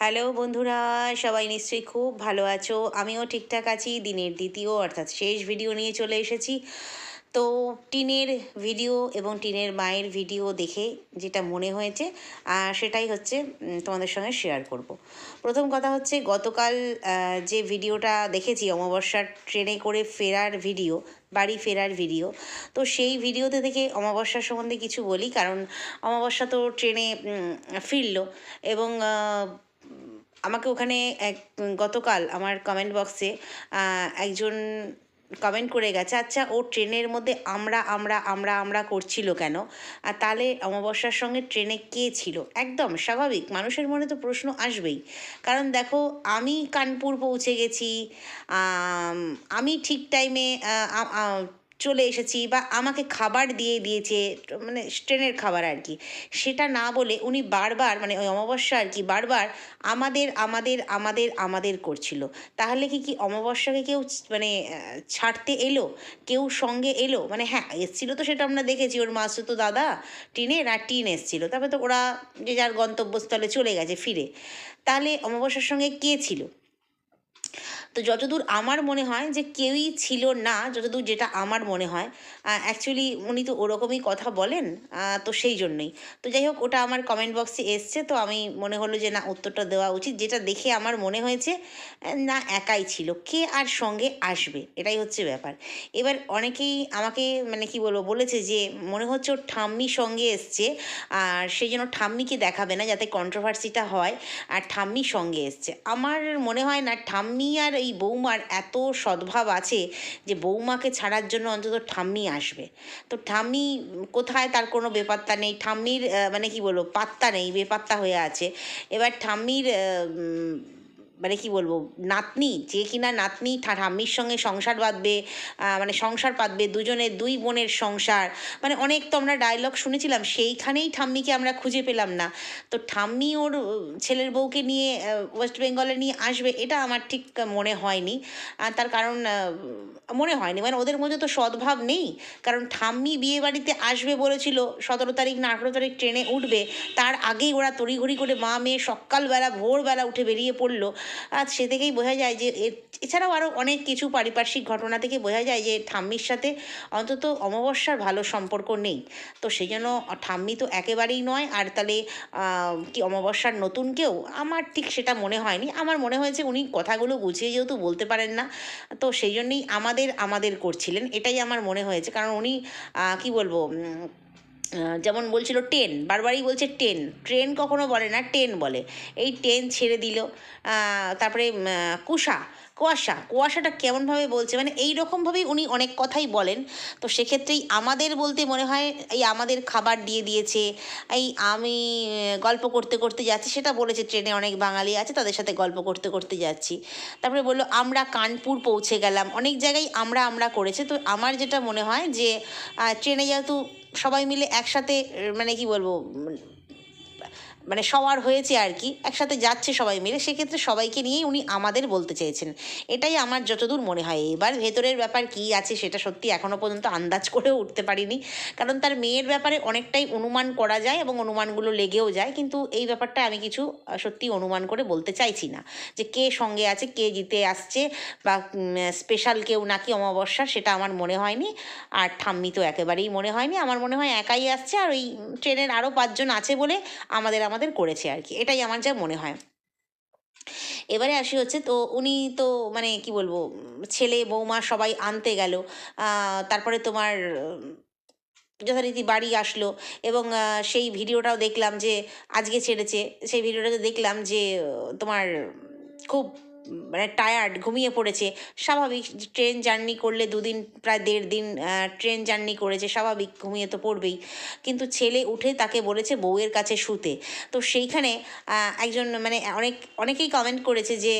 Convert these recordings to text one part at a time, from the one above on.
Hello বন্ধুরা, সবাই নিশ্চয়ই খুব ভালো আছো আমিও ঠিকঠাক আছি, দিনের দ্বিতীয় অর্থাৎ শেষ ভিডিও নিয়ে চলে এসেছি তো টিনের ভিডিও এবং টিনের মায়ের ভিডিও দেখে যেটা মনে হয়েছে সেটাই হচ্ছে তোমাদের সঙ্গে শেয়ার করব। প্রথম কথা হচ্ছে, গতকাল যে ভিডিওটা দেখেছি, অমাবস্যার ট্রেনে করে ফেরার ভিডিও বাড়ি ফেরার ভিডিও তো সেই ভিডিওতে থেকে অমাবস্যার সম্বন্ধে কিছু বলি, কারণ অমাবস্যা তো ট্রেনে ফিরল এবং আমাকে ওখানে এক গতকাল আমার কমেন্ট বক্সে একজন কমেন্ট করে গেছে আচ্ছা ও ট্রেনের মধ্যে আমরা আমরা আমরা আমরা করছিল কেন? আর তাহলে অমাবস্যার সঙ্গে ট্রেনে কে ছিল? একদম স্বাভাবিক, মানুষের মনে তো প্রশ্ন আসবেই। কারণ দেখো, আমি কানপুর পৌঁছে গেছি, আমি ঠিক টাইমে চলে এসেছি বা আমাকে খাবার দিয়ে দিয়েছে মানে ট্রেনের খাবার আর কি। সেটা না বলে উনি বারবার মানে ওই অমাবস্যা আর কি, বারবার আমাদের আমাদের আমাদের আমাদের করছিল। তাহলে কি কি অমাবস্যাকে কেউ মানে ছাড়তে এলো? কেউ সঙ্গে এলো? মানে হ্যাঁ এসছিল তো সেটা আমরা দেখেছি, ওর মাসু তো দাদা, টিনের আর টিন এসছিল। তারপরে তো ওরা যে যার গন্তব্যস্থলে চলে গেছে ফিরে। তাহলে অমাবস্যার সঙ্গে কে ছিল? তো যতদূর আমার মনে হয় যে কেউই ছিল না, যতদূর যেটা আমার মনে হয় অ্যাকচুয়ালি উনি তো ওরকমই কথা বলেন তো সেই জন্যই। তো যাই হোক, ওটা আমার কমেন্ট বক্সে এসছে, তো আমি মনে হলো যে না, উত্তরটা দেওয়া উচিত। যেটা দেখে আমার মনে হয়েছে, না, একাই ছিল। কে আর সঙ্গে আসবে? এটাই হচ্ছে ব্যাপার। এবার অনেকেই আমাকে মানে কি বলব, বলেছে যে মনে হচ্ছে ওর ঠাম্মি সঙ্গে এসছে, আর সেই জন্য ঠাম্মিকে দেখাবে না, যাতে কন্ট্রোভার্সিটা হয়, আর ঠাম্মি সঙ্গে এসছে। আমার মনে হয় না, ঠাম্মি আর এই বৌমার এত সদ্ভাব আছে যে বৌমাকে ছাড়ার জন্য অন্তত ঠাম্মি আসবে। তো ঠাম্মি কোথায় তার কোনো বেপাত্তা নেই। ঠাম্মির মানে কি বলব, পাত্তা নেই, বেপাত্তা হয়ে আছে। এবার ঠাম্মির মানে কি বলব, নাতনি, যে কিনা নাতনি ঠাম্মির সঙ্গে সংসার বাঁধবে মানে সংসার পাতবে দুজনের দুই বোনের সংসার মানে অনেক তো আমরা ডায়লগ শুনেছিলাম, সেইখানেই ঠাম্মিকে আমরা খুঁজে পেলাম না। তো ঠাম্মি ওর ছেলের বউকে নিয়ে ওয়েস্ট বেঙ্গলে নিয়ে আসবে, এটা আমার ঠিক মনে হয়নি। তার কারণ মনে হয়নি মানে ওদের মধ্যে তো সদ্ভাব নেই। কারণ ঠাম্মি বিয়ে বাড়িতে আসবে বলেছিল, সতেরো তারিখ না আঠেরো তারিখ ট্রেনে উঠবে, তার আগেই ওরা তড়িঘড়ি করে মা মেয়ে সকালবেলা, ভোরবেলা উঠে বেরিয়ে পড়ল। সে থেকেই বোঝা যায় যে এছাড়াও আরও অনেক কিছু পারিপার্শ্বিক ঘটনা থেকে বোঝা যায় যে ঠাম্মির সাথে অন্তত অমাবস্যার ভালো সম্পর্ক নেই। তো সেই জন্য ঠাম্মি তো একেবারেই নয়। আর তাহলে কি অমাবস্যার নতুন কেউ? আমার ঠিক সেটা মনে হয়নি। আমার মনে হয়েছে উনি কথাগুলো গুছিয়ে যেহেতু বলতে পারেন না, তো সেই জন্যই আমাদের আমাদের করছিলেন। এটাই আমার মনে হয়েছে। কারণ উনি কি বলব যেমন বলছিল টেন বারবারই বলছে টেন ট্রেন কখনো বলে না টেন বলে। এই টেন ছেড়ে দিল। তারপরে কুষা কুয়াশা কুয়াশাটা কেমনভাবে বলছে মানে এই রকমভাবেই উনি অনেক কথাই বলেন। তো সেক্ষেত্রেই আমাদের বলতে মনে হয়, এই আমাদের খাবার দিয়ে দিয়েছে, এই আমি গল্প করতে করতে যাচ্ছি, সেটা বলেছে ট্রেনে অনেক বাঙালি আছে, তাদের সাথে গল্প করতে করতে যাচ্ছি। তারপরে বলল, আমরা কানপুর পৌঁছে গেলাম। অনেক জায়গায় আমরা আমরা করেছে। তো আমার যেটা মনে হয় যে ট্রেনে যেহেতু সবাই মিলে একসাথে মানে কি বলব মানে সবার হয়েছে আর কি, একসাথে যাচ্ছে সবাই মিলে, সেক্ষেত্রে সবাইকে নিয়েই উনি আমাদের বলতে চেয়েছেন। এটাই আমার যতদূর মনে হয়। এবার ভেতরের ব্যাপার কি আছে সেটা সত্যি এখনও পর্যন্ত আন্দাজ করেও উঠতে পারিনি। কারণ তার মেয়ের ব্যাপারে অনেকটাই অনুমান করা যায় এবং অনুমানগুলো লেগেও যায়, কিন্তু এই ব্যাপারটা আমি কিছু, সত্যি অনুমান করে বলতে চাইছি না যে কে সঙ্গে আছে, কে জিতে আসছে বা স্পেশাল কেউ নাকি অমাবস্যা সেটা আমার মনে হয়নি। আর ঠাম্মি তো একেবারেই মনে হয়নি। আমার মনে হয় একাই আসছে আর ওই ট্রেনের আরও পাঁচজন আছে বলে আমাদের আমাদের করেছে আর কি এটাই আমার যা মনে হয়। এবারে আসি হচ্ছে তো উনি তো মানে কি বলব, ছেলে, বৌমা সবাই আনতে গেল। তারপরে তোমার যথারীতি বাড়ি আসলো এবং সেই ভিডিওটাও দেখলাম যে, আজকে ছেড়েছে। সেই ভিডিওটাতে দেখলাম যে, তোমার খুব মানে টায়ার্ড ঘুমিয়ে পড়েছে। স্বাভাবিক ট্রেন জার্নি করলে দুদিন, প্রায় দেড় দিন ট্রেন জার্নি করেছে, স্বাভাবিক ঘুমিয়ে তো পড়বেই। কিন্তু ছেলে উঠে তাকে বলেছে বউয়ের কাছে শুতে। তো সেইখানে একজন মানে অনেক, অনেকেই কমেন্ট করেছে যে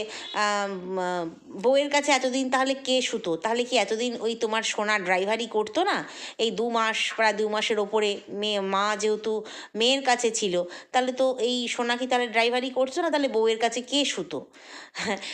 বউয়ের কাছে এতদিন তাহলে কে শুতো? তাহলে কি এতদিন ওই তোমার সোনা ড্রাইভারই করতো না? এই দু মাস, প্রায় দু মাসের ওপরে মেয়ে, মা যেহেতু মেয়ের কাছে ছিল, তাহলে তো এই সোনা কি তাহলে ড্রাইভারই করছ না? তাহলে বউয়ের কাছে কে শুতো?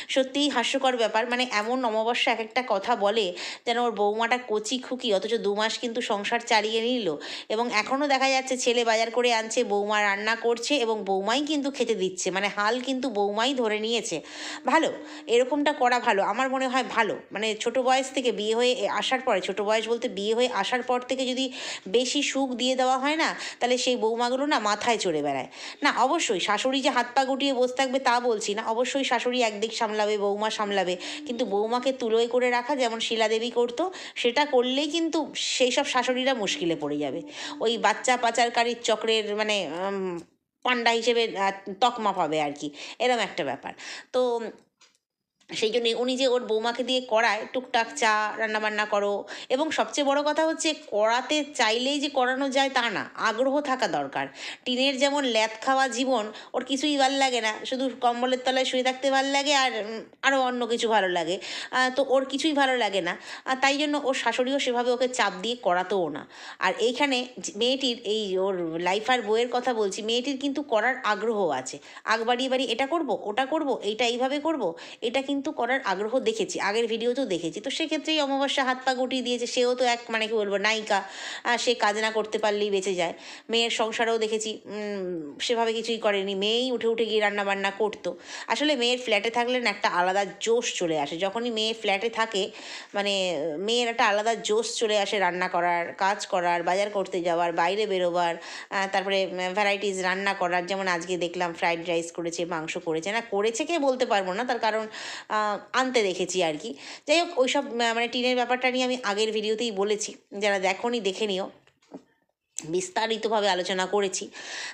সত্যিই হাস্যকর ব্যাপার। মানে এমন অমাবস্যা এক একটা কথা বলে যেন ওর বৌমাটা কচি খুকি, অথচ দু মাস কিন্তু সংসার চালিয়ে নিল। এবং এখনও দেখা যাচ্ছে ছেলে বাজার করে আনছে, বৌমা রান্না করছে এবং বৌমাই কিন্তু খেতে দিচ্ছে। মানে হাল কিন্তু বৌমাই ধরে নিয়েছে। ভালো, এরকমটা করা ভালো। আমার মনে হয় ভালো। মানে ছোট বয়স থেকে বিয়ে হয়ে আসার পরে, ছোট বয়স বলতে বিয়ে হয়ে আসার পর থেকে যদি বেশি সুখ দিয়ে দেওয়া হয় না, তাহলে সেই বৌমাগুলো না মাথায় চড়ে বেড়ায়। না, অবশ্যই শাশুড়ি যে হাত পা গুটিয়ে বসে থাকবে তা বলছি না। অবশ্যই শাশুড়ি একদিক সামলাবে, বৌমা সামলাবে। কিন্তু বৌমাকে তুলোয় করে রাখা, যেমন শিলাদেবী করতো, সেটা করলেই কিন্তু সেই সব শাশুড়িরা মুশকিলে পড়ে যাবে। ওই বাচ্চা পাচারকারীর চক্রের মানে পান্ডা হিসেবে তকমা পাবে আর কি। এরম একটা ব্যাপার। তো সেই জন্যে উনি যে ওর বৌমাকে দিয়ে করায়, টুকটাক চা, রান্নাবান্না করো এবং সবচেয়ে বড় কথা হচ্ছে করাতে চাইলেই যে করানো যায় তা না, আগ্রহ থাকা দরকার। টিনের যেমন ল্যাদ খাওয়া জীবন, ওর কিছুই ভালো লাগে না, শুধু কম্বলের তলায় শুয়ে থাকতে ভালো লাগে আর আরও অন্য কিছু ভালো লাগে। তো ওর কিছুই ভালো লাগে না। আর তাই জন্য ওর শাশুড়িও সেভাবে ওকে চাপ দিয়ে করাতেও না। আর এইখানে মেয়েটির এই ওর লাইফ আর বইয়ের কথা বলছি, মেয়েটির কিন্তু করার আগ্রহ আছে। আগ বাড়িয়ে বাড়ি এটা করব, ওটা করব, এইটা এইভাবে করব, এটা কিন্তু করার আগ্রহ দেখেছি, আগের ভিডিওতেও দেখেছি। তো সেক্ষেত্রেই অমাবস্যা হাত পা গুটিয়ে দিয়েছে, সেও তো এক মানে কি বলব, নায়িকা। সে কাজ না করতে পারলেই বেঁচে যায়। মেয়ের সংসারেও দেখেছি সেভাবে কিছুই করেনি। মেয়েই উঠে উঠে গিয়ে রান্না বান্না করতো। আসলে মেয়ের ফ্ল্যাটে থাকলে না একটা আলাদা জোশ চলে আসে। যখনই মেয়ে ফ্ল্যাটে থাকে মানে মেয়ের একটা আলাদা জোশ চলে আসে রান্না করার, কাজ করার, বাজার করতে যাওয়ার, বাইরে বেরোবার তারপরে ভ্যারাইটিস রান্না করার, যেমন আজকে দেখলাম ফ্রাইড রাইস করেছে, মাংস করেছে। না, করেছে কে বলতে পারব না, তার কারণ আনতে দেখেছি আর কি। যাই হোক, ওইসব মানে টিনের ব্যাপারটা নিয়ে আমি আগের ভিডিওতেই বলেছি। যারা দেখো দেখে নিও। বিস্তারিতভাবে আলোচনা করেছি।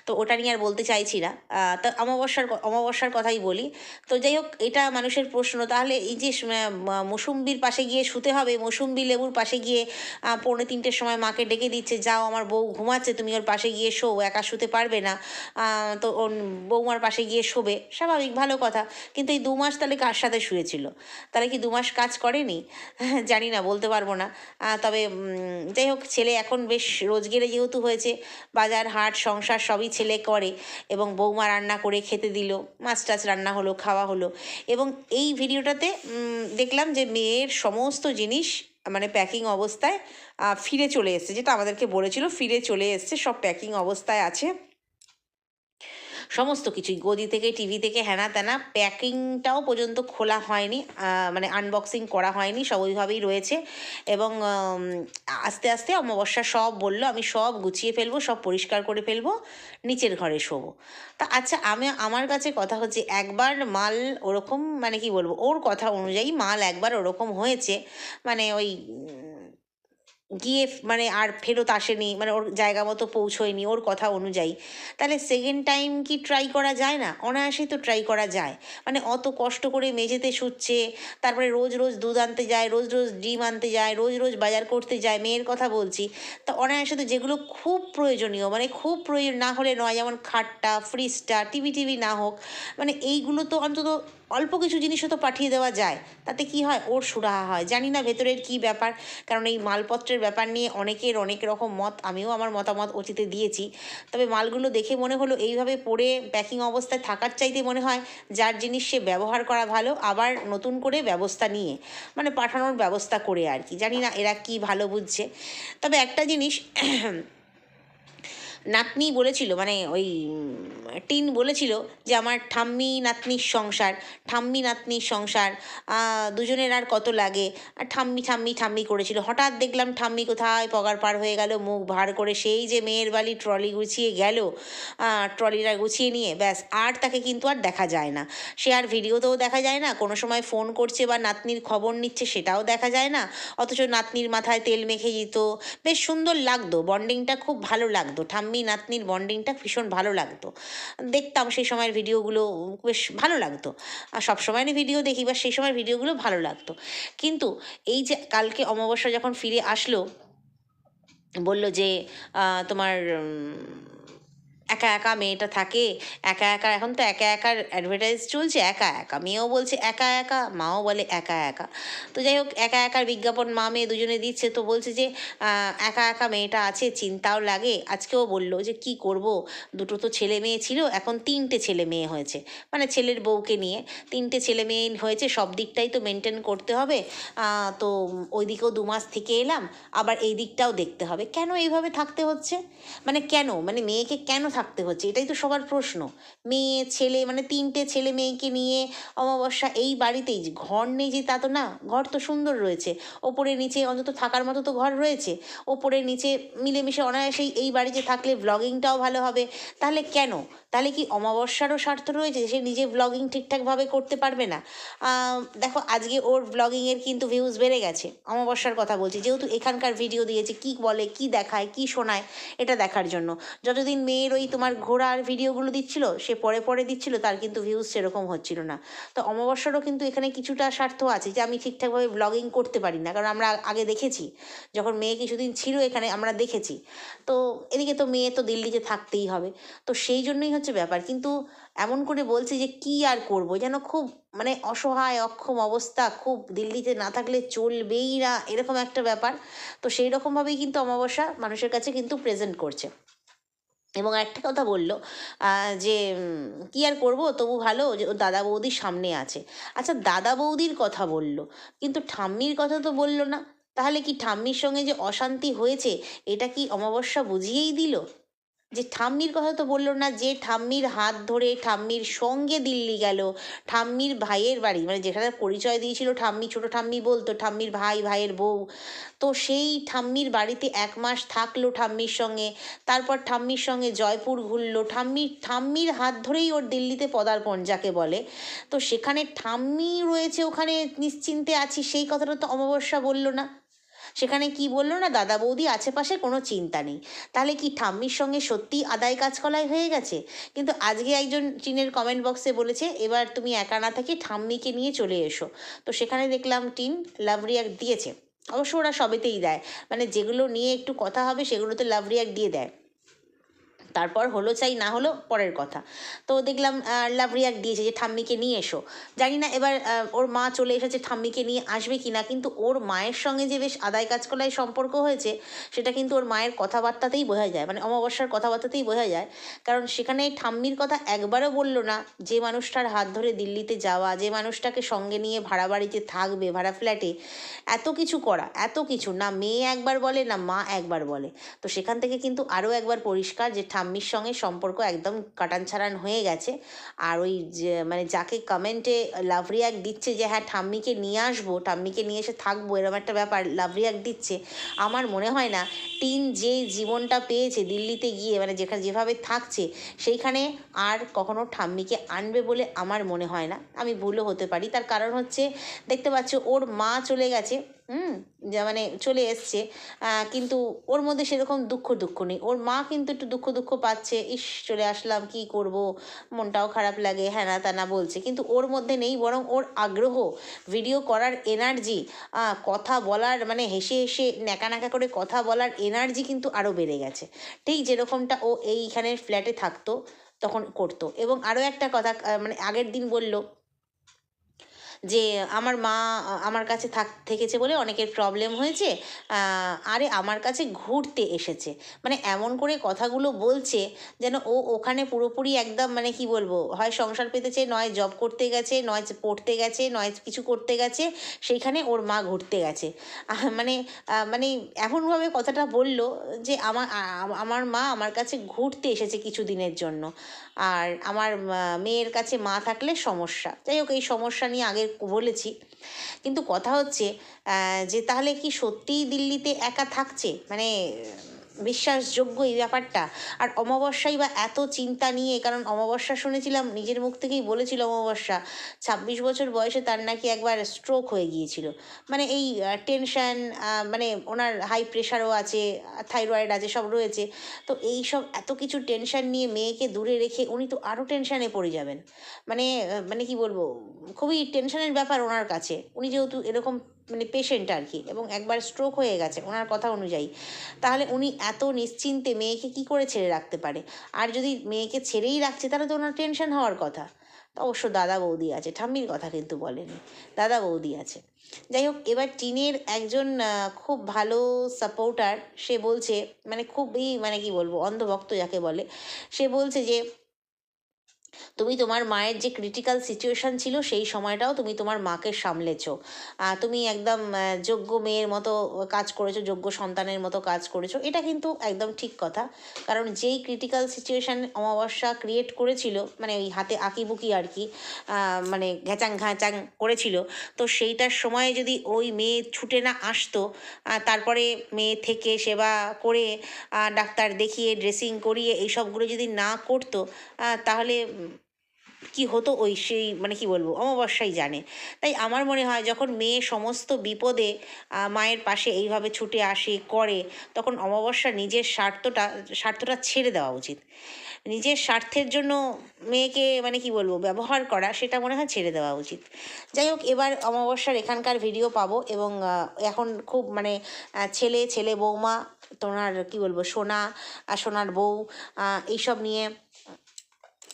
তো ওটা নিয়ে আর বলতে চাইছি না। তা অমাবস্যার অমাবস্যার কথাই বলি। তো যাই হোক, এটা মানুষের প্রশ্ন। তাহলে এই যে মৌসুম্বির পাশে গিয়ে শুতে হবে, মৌসুম্বি লেবুর পাশে গিয়ে পৌনে তিনটের সময় মাকে ডেকে দিচ্ছে, যাও, আমার বউ ঘুমাচ্ছে, তুমি ওর পাশে গিয়ে শো একা শুতে পারবে না। তো ওর বৌমার পাশে গিয়ে শোবে। স্বাভাবিক, ভালো কথা। কিন্তু এই দু মাস তাহলে কার সাথে শুয়েছিল? তাহলে কি দু মাস কাজ করেনি? জানি না, বলতে পারব না। তবে যাই হোক, ছেলে এখন বেশ রোজগেরে যেহেতু হয়েছে। বাজার, হাট, সংসার সবই ছেলে করে এবং বৌমা রান্না করে খেতে দিল, মাছ টাছ রান্না হলো, খাওয়া হলো। এবং এই ভিডিওটাতে দেখলাম যে মেয়ের সমস্ত জিনিস মানে প্যাকিং অবস্থায় ফিরে চলে এসছে, যেটা আমাদেরকে বলেছিল, ফিরে চলে এসছে, সব প্যাকিং অবস্থায় আছে। সমস্ত কিছুই। গদি থেকে, টিভি থেকে হ্যানা ত্যানা প্যাকিংটাও পর্যন্ত খোলা হয়নি মানে আনবক্সিং করা হয়নি, সব ওইভাবেই রয়েছে। এবং আস্তে আস্তে অমাবস্যা সব বলল, আমি সব গুছিয়ে ফেলব, সব পরিষ্কার করে ফেলব, নিচের ঘরে শোবো। তা আচ্ছা আমি, আমার কাছে কথা হচ্ছে, একবার মাল ওরকম মানে কি বলব, ওর কথা অনুযায়ী মাল একবার ওরকম হয়েছে মানে ওই গিয়ে মানে আর ফেরত আসেনি মানে ওর জায়গা মতো পৌঁছোয়নি ওর কথা অনুযায়ী। তাহলে সেকেন্ড টাইম কি ট্রাই করা যায় না? অনায়াসেই তো ট্রাই করা যায়। মানে অত কষ্ট করে মেঝেতে শুচ্ছে, তারপরে রোজ রোজ দুধ আনতে যায়, রোজ রোজ ডিম আনতে যায়, রোজ রোজ বাজার করতে যায়, মেয়ের কথা বলছি। তা অনায়াসে তো যেগুলো খুব প্রয়োজনীয় মানে খুব প্রয়োজন, না হলে নয়, যেমন খাটটা ফ্রিজটা টিভি টিভি না হোক মানে এইগুলো তো অন্তত অল্প কিছু জিনিসও তো পাঠিয়ে দেওয়া যায়। তাতে কি হয়? ওর সুরাহা হয়। জানি না ভেতরের কি ব্যাপার, কারণ এই মালপত্রের ব্যাপার নিয়ে অনেকের অনেক রকম মত, আমিও আমার মতামত অতীতে দিয়েছি। তবে মালগুলো দেখে মনে হলো এইভাবে পড়ে প্যাকিং অবস্থায় থাকার চাইতে মনে হয় যার জিনিস সে ব্যবহার করা ভালো, আবার নতুন করে ব্যবস্থা নিয়ে মানে পাঠানোর ব্যবস্থা করে আর কি। জানি না এরা কি ভালো বুঝছে। তবে একটা জিনিস নাতনি বলেছিল মানে ওই টিন বলেছিল যে আমার ঠাম্মি নাতনির সংসার, ঠাম্মি নাতনির সংসার দুজনের আর কত লাগে? আর ঠাম্মি ঠাম্মি ঠাম্মি করেছিল। হঠাৎ দেখলাম ঠাম্মি কোথায়? পগার পার হয়ে গেল, মুখ ভার করে সেই যে মেয়ের বালি ট্রলি গুছিয়ে গেল ট্রলিটা গুছিয়ে নিয়ে, ব্যাস, আর তাকে কিন্তু আর দেখা যায় না। সে আর ভিডিওতেও দেখা যায় না, কোনো সময় ফোন করছে বা নাতনির খবর নিচ্ছে সেটাও দেখা যায় না, অথচ নাতনির মাথায় তেল মেখে দিত। বেশ সুন্দর লাগতো, বন্ডিংটা খুব ভালো লাগতো। ঠাম্মি নাতনির বন্ডিংটা ভীষণ ভালো লাগতো। দেখতাম সেই সময়ের ভিডিওগুলো, বেশ ভালো লাগতো। আর সব সময় ভিডিও দেখি বা সেই সময় ভিডিওগুলো ভালো লাগতো। কিন্তু এই যে কালকে অমাবস্যা যখন ফিরে আসলো, বলল যে তোমার একা একা মেয়েটা থাকে, একা একা, এখন তো একা একার অ্যাডভার্টাইজ চলছে, একা একা। মেয়েও বলছে একা একা, মাও বলে একা একা। তো যাই হোক, একা একার বিজ্ঞাপন মা মেয়ে দুজনে দিচ্ছে, তো বলছে যে একা একা মেয়েটা আছে, চিন্তাও লাগে। আজকেও বলল যে, কি করব? দুটো তো ছেলে মেয়ে ছিল, এখন তিনটে ছেলে মেয়ে হয়েছে। মানে ছেলের বউকে নিয়ে। তিনটে ছেলে মেয়ে হয়েছে, সব দিকটাই তো মেনটেন করতে হবে। তো ওই দিকেও দু মাস থেকে এলাম, আবার এই দিকটাও দেখতে হবে। কেন এইভাবে থাকতে হচ্ছে? মানে কেন? মানে মেয়েকে কেন থাকতে হচ্ছে? এটাই তো সবার প্রশ্ন। মেয়ে, ছেলে মানে তিনটে ছেলে মেয়েকে নিয়ে অমাবস্যা এই বাড়িতেই ঘর নেই যে তা তো না, ঘর তো সুন্দর রয়েছে। ওপরে নিচে অন্তত থাকার মতো তো ঘর রয়েছে। ওপরে নিচে মিলেমিশে অনায়াসেই এই বাড়িতে থাকলে ব্লগিংটাও ভালো হবে। তাহলে কেন? তাহলে কি অমাবস্যারও স্বার্থ রয়েছে? সে নিজে ব্লগিং ঠিকঠাকভাবে করতে পারবে না। দেখো, আজকে ওর ব্লগিংয়ের কিন্তু ভিউজ বেড়ে গেছে। অমাবস্যার কথা বলছি। যেহেতু এখানকার ভিডিও দিয়েছে, কি বলে, কি দেখায়, কি শোনায়, এটা দেখার জন্য। যতদিন মেয়ের ওই তোমার ঘোড়ার ভিডিওগুলো দিচ্ছিল, সে পরে পরে দিচ্ছিল, তার কিন্তু ভিউজ সেরকম হচ্ছিল না। তো অমাবস্যারও কিন্তু এখানে কিছুটা স্বার্থ আছে যে আমি ঠিকঠাকভাবে ব্লগিং করতে পারি না, কারণ আমরা আগে দেখেছি, যখন মেয়ে কিছুদিন ছিল এখানে আমরা দেখেছি। তো এদিকে তো মেয়ে তো দিল্লিতে থাকতেই হবে। তো সেই জন্যই হচ্ছে ব্যাপার, কিন্তু এমন করে বলছে যে কি আর করব, যেন খুব মানে অসহায়, অক্ষম অবস্থা, খুব দিল্লিতে না থাকলে চলবেই না, এরকম একটা ব্যাপার। তো সেই রকমভাবেই কিন্তু অমাবস্যা মানুষের কাছে কিন্তু প্রেজেন্ট করছে। এবং একটা কথা বলল যে কি আর করব? তবু ভালো যে, ওর দাদা বৌদির সামনে আছে। আচ্ছা দাদা বৌদির কথা বলল, কিন্তু ঠাম্মির কথা তো বলল না। তাহলে কি ঠাম্মির সঙ্গে যে অশান্তি হয়েছে, এটা কি অমাবস্যা বুঝিয়েই দিল? যে ঠাম্মির কথা তো বলল না, যে ঠাম্মির হাত ধরে ঠাম্মির সঙ্গে দিল্লি গেল, ঠাম্মির ভাইয়ের বাড়ি মানে যেখানে পরিচয় দিয়েছিল ঠাম্মি, ছোট ঠাম্মি বলতো, ঠাম্মির ভাই, ভাইয়ের বউ। তো সেই ঠাম্মির বাড়িতে এক মাস থাকল ঠাম্মির সঙ্গে, তারপর ঠাম্মির সঙ্গে জয়পুর ঘুরলো ঠাম্মির ঠাম্মির হাত ধরেই ওর দিল্লিতে পদার্পণ যাকে বলে। তো সেখানে ঠাম্মি রয়েছে ওখানে, নিশ্চিন্তে আছি, সেই কথাটা তো অমাবস্যা বলল না। সেখানে কি বলল না, দাদা বৌদি আশেপাশে কোনো চিন্তা নেই। তাহলে কি ঠাম্মির সঙ্গে সত্যি আদায় কাজকলাই হয়ে গেছে? কিন্তু আজকে একজন টিনের কমেন্ট বক্সে বলেছে, এবার তুমি একা না থাকি ঠাম্মিকে নিয়ে চলে এসো। তো সেখানে দেখলাম টিন লাভ রিয়াক্ট দিয়েছে। অবশ্য ওরা সবেতেই দেয়। মানে যেগুলো নিয়ে একটু কথা হবে, সেগুলোতে লাভ রিয়াক্ট দিয়ে দেয়। তারপর হলো চাই, না হলো পরের কথা। তো দেখলাম লাভ রিয়াক্ট দিয়েছে যে, ঠাম্মিকে নিয়ে এসো। জানি না এবার ওর মা চলে এসেছে, ঠাম্মিকে নিয়ে আসবে কি না কিন্তু ওর মায়ের সঙ্গে যে বেশ আদায় কাজ করায় সম্পর্ক হয়েছে, সেটা কিন্তু ওর মায়ের কথাবার্তাতেই বোঝা যায় মানে অমাবস্যার কথাবার্তাতেই বোঝা যায়। কারণ সেখানে ঠাম্মির কথা একবারও বলল না, যে মানুষটার হাত ধরে দিল্লিতে যাওয়া, যে মানুষটাকে সঙ্গে নিয়ে ভাড়া বাড়িতে থাকবে, ভাড়া ফ্ল্যাটে, এত কিছু করা, এত কিছু। না, মেয়ে একবার বলে, না মা একবার বলে। তো সেখান থেকে কিন্তু আরও একবার পরিষ্কার যে ঠাম্মির সঙ্গে সম্পর্ক একদম কাটান ছাড়ান হয়ে গেছে। আর ওই মানে যাকে কমেন্টে লাভ রিয়াক্ট দিচ্ছে যে হ্যাঁ ঠাম্মিকে নিয়ে আসব, ঠাম্মিকে নিয়ে এসে থাকব এরকম একটা ব্যাপার লাভ রিয়াক্ট দিচ্ছে। আমার মনে হয় না টিন যে জীবনটা পেয়েছে দিল্লিতে গিয়ে মানে যেখানে যেভাবে থাকছে, সেইখানে আর কখনো ঠাম্মিকে আনবে বলে আমার মনে হয় না। আমি ভুলও হতে পারি। তার কারণ হচ্ছে, দেখতে পাচ্ছ, ওর মা চলে গেছে। হুম, যা মানে চলে এসছে। কিন্তু ওর মধ্যে সেরকম দুঃখ দুঃখ নেই। ওর মা কিন্তু একটু দুঃখ দুঃখ পাচ্ছে। ইস, চলে আসলাম, কি করব? মনটাও খারাপ লাগে হ্যানা ত্যানা বলছে। কিন্তু ওর মধ্যে নেই, বরং ওর আগ্রহ ভিডিও করার এনার্জি কথা বলার মানে হেসে হেসে, ন্যাকা ন্যাকা করে কথা বলার এনার্জি কিন্তু আরও বেড়ে গেছে। ঠিক যেরকমটা ও এইখানের ফ্ল্যাটে থাকতো, তখন করতো। এবং আরও একটা কথা মানে আগের দিন বলল যে আমার মা, আমার কাছে থাক, থেকেছে বলে অনেকের প্রবলেম হয়েছে আরে আমার কাছে ঘুরতে এসেছে। মানে এমন করে কথাগুলো বলছে যেন ও ওখানে পুরোপুরি একদম মানে কি বলব, হয় সংসার পেতেছে, নয় জব করতে গেছে, নয় পড়তে গেছে, নয় কিছু করতে গেছে, সেইখানে ওর মা ঘুরতে গেছে। মানে মানে এমনভাবে কথাটা বলল যে আমার আমার মা আমার কাছে ঘুরতে এসেছে কিছু দিনের জন্য। আর আমার মেয়ের কাছে মা থাকলে সমস্যা। যাই হোক, এই সমস্যা নিয়ে আগে বলেছি। কিন্তু কথা হচ্ছে যে তাহলে কি সত্যিই দিল্লিতে একা থাকছে? মানে বিশ্বাসযোগ্য এই ব্যাপারটা। আর অমাবস্যাই বা এত চিন্তা নিয়ে, কারণ অমাবস্যা শুনেছিলাম, নিজের মুখ থেকেই বলেছিল অমাবস্যা, ছাব্বিশ বছর বয়সে তার নাকি একবার স্ট্রোক হয়ে গিয়েছিল। মানে এই টেনশান মানে ওনার হাই প্রেশারও আছে থাইরয়েড আছে, সব রয়েছে। তো এই সব এত কিছু টেনশন নিয়ে মেয়েকে দূরে রেখে উনি তো আরও টেনশানে পড়ে যাবেন। মানে মানে কি বলব, খুবই টেনশনের ব্যাপার ওনার কাছে। উনি যেহেতু এরকম মানে পেশেন্ট আর কি এবং একবার স্ট্রোক হয়ে গেছে, ওনার কথা অনুযায়ী। তাহলে উনি এত নিশ্চিন্তে মেয়েকে কি করে ছেড়ে রাখতে পারে? আর যদি মেয়েকে ছেড়েই রাখছে, তাহলে তো ওনার টেনশন হওয়ার কথা। অবশ্য দাদা বৌদি আছে, ঠাম্মির কথা কিন্তু বলেনি। দাদা বৌদি আছে। যাই হোক, এবার টিনের একজন খুব ভালো সাপোর্টার সে বলছে মানে খুবই মানে কি বলব, অন্ধভক্ত যাকে বলে, সে বলছে যে তুমি তোমার মায়ের যে ক্রিটিক্যাল সিচুয়েশান ছিল, সেই সময়টাও তুমি তোমার মাকে সামলেছো। তুমি একদম যোগ্য মেয়ের মতো কাজ করেছ, যোগ্য সন্তানের মতো কাজ করেছ। এটা কিন্তু একদম ঠিক কথা। কারণ যেই ক্রিটিক্যাল সিচুয়েশন অমাবস্যা ক্রিয়েট করেছিল মানে ওই হাতে আঁকিবুকি আর কি মানে ঘ্যাচাং ঘ্যাচাং করেছিল, তো সেইটার সময় যদি ওই মেয়ে ছুটে না আসতো তারপরে মেয়ে থেকে সেবা করে ডাক্তার দেখিয়ে ড্রেসিং করিয়ে, এইসবগুলো যদি না করতো তাহলে কি হতো ওই সেই মানে কি বলব, অমাবস্যাই জানে। তাই আমার মনে হয় যখন মেয়ে সমস্ত বিপদে মায়ের পাশে এইভাবে ছুটে আসে, করে, তখন অমাবস্যা নিজের স্বার্থটা স্বার্থটা ছেড়ে দেওয়া উচিত। নিজের স্বার্থের জন্য মেয়েকে মানে কি বলব, ব্যবহার করা, সেটা মনে হয় ছেড়ে দেওয়া উচিত। যাই হোক, এবার অমাবস্যার এখানকার ভিডিও পাবো এবং এখন খুব মানে ছেলে ছেলে বৌমা, তোমার কি বলব, সোনা আর সোনার বউ এইসব নিয়ে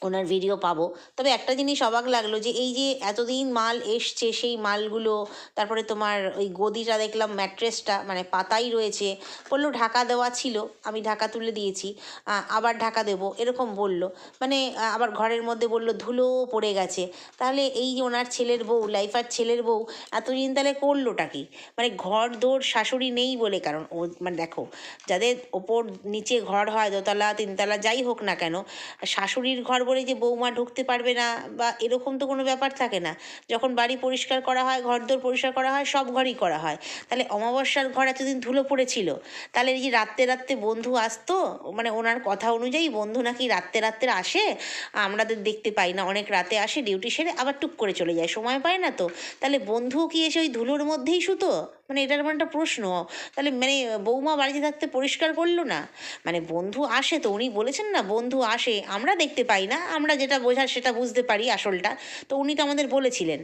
ওনার ভিডিও পাবো। তবে একটা জিনিস অবাক লাগল যে এই যে এতদিন মাল এসছে, সেই মালগুলো, তারপরে তোমার ওই গদিটা দেখলাম ম্যাট্রেসটা মানে পাতাই রয়েছে, বলল ঢাকা দেওয়া ছিল, আমি ঢাকা তুলে দিয়েছি আবার ঢাকা দেবো, এরকম বলল। মানে আবার ঘরের মধ্যে বলল ধুলো পড়ে গেছে। তাহলে এই যে ওনার ছেলের বউ লাইফার ছেলের বউ, এতদিন তাহলে করলোটা কি? মানে ঘর দৌড় শাশুড়ি নেই বলে, কারণ ও মানে দেখো, যাদের ওপর নিচে ঘর হয়, দোতলা, তিনতলা, যাই হোক না কেন, শাশুড়ির ঘর বলে যে বৌমা ঢুকতে পারবে না বা এরকম তো কোনো ব্যাপার থাকে না। যখন বাড়ি পরিষ্কার করা হয়, ঘরদোর পরিষ্কার করা হয়, সব ঘরই করা হয়। তাহলে অমাবস্যার ঘর এতদিন ধুলো পড়েছিল, তাহলে এই যে রাত্রে রাত্রে বন্ধু আসতো মানে ওনার কথা অনুযায়ী বন্ধু নাকি রাত্রে রাত্রে আসে, আমাদের দেখতে পাই না। অনেক রাতে আসে, ডিউটি সেরে আবার টুক করে চলে যায়, সময় পায় না তো। তাহলে বন্ধু কি এসে ওই ধুলোর মধ্যেই শুতো? মানে এটার মানে একটা প্রশ্ন। তাহলে মানে বৌমা বাড়িতে থাকতে পরিষ্কার করল না? মানে বন্ধু আসে তো, উনি বলেছেন না, বন্ধু আসে, আমরা দেখতে পাই না, আমরা যেটা বোঝার সেটা বুঝতে পারি আসলটা। তো উনি তো আমাদের বলেছিলেন।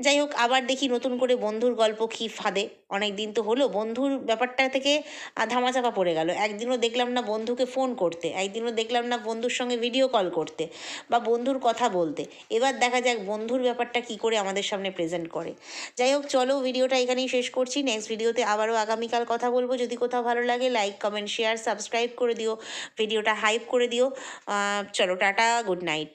যাই হোক, আবার দেখি নতুন করে বন্ধুর গল্প কি ফাঁদে। অনেক দিন তো হলো, বন্ধুর ব্যাপারটা থেকে ধামাচাপা পড়ে গেল। একদিনও দেখলাম না বন্ধুকে ফোন করতে, একদিনও দেখলাম না বন্ধুর সঙ্গে ভিডিও কল করতে বা বন্ধুর কথা বলতে। এবার দেখা যাক বন্ধুর ব্যাপারটা কি করে আমাদের সামনে প্রেজেন্ট করে। যাই হোক, চলো ভিডিওটা এখানেই শেষ করছি। নেক্সট ভিডিওতে আবারও আগামীকাল কথা বলব। যদি কোথাও ভালো লাগে লাইক কমেন্ট শেয়ার সাবস্ক্রাইব করে দিও। ভিডিওটা হাইপ করে দিও। চলো, টাটা গুড নাইট